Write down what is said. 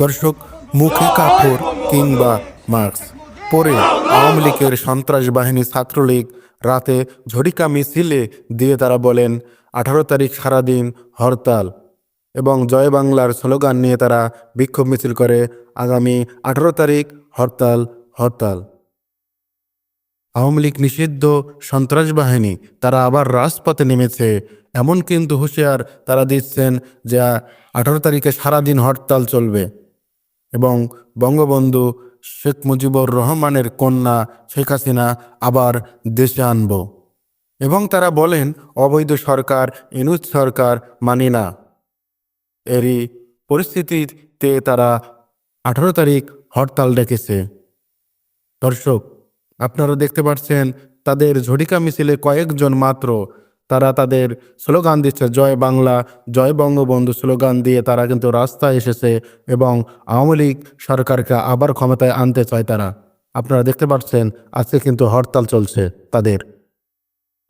দর্শক, মুখে কাপড় কিংবা মাস্ক। পরে আওয়ামী লীগের সন্ত্রাস বাহিনী ছাত্রলীগ রাতে ঝটিকা মিছিলে দিয়ে তারা বলেন, আঠারো তারিখ সারাদিন হরতাল। এবং জয় বাংলার স্লোগান নিয়ে তারা বিক্ষোভ মিছিল করে, আগামী আঠারো তারিখ হরতাল হরতাল। আওয়ামী লীগ নিষিদ্ধ সন্ত্রাস বাহিনী তারা আবার রাজপথে নেমেছে। এমন কিন্তু হুঁশিয়ার তারা দিচ্ছেন যে আঠারো তারিখে সারাদিন হরতাল চলবে। এবং বঙ্গবন্ধু শেখ মুজিবুর রহমানের কন্যা শেখ হাসিনা আবার দেশে আনব। এবং তারা বলেন, অবৈধ সরকার, ইনুজ সরকার মানি না। এরই পরিস্থিতিতে তারা আঠারো তারিখ হরতাল ডেকেছে। দর্শক, আপনারা দেখতে পাচ্ছেন, তাদের ঝটিকা মিছিলে কয়েকজন মাত্র তারা তাদের স্লোগান দিচ্ছে, জয় বাংলা, জয় বঙ্গবন্ধু স্লোগান দিয়ে তারা কিন্তু রাস্তায় এসেছে এবং আওয়ামী লীগ সরকারকে আবার ক্ষমতায় আনতে চায় তারা। আপনারা দেখতে পাচ্ছেন, আজকে কিন্তু হরতাল চলছে তাদের।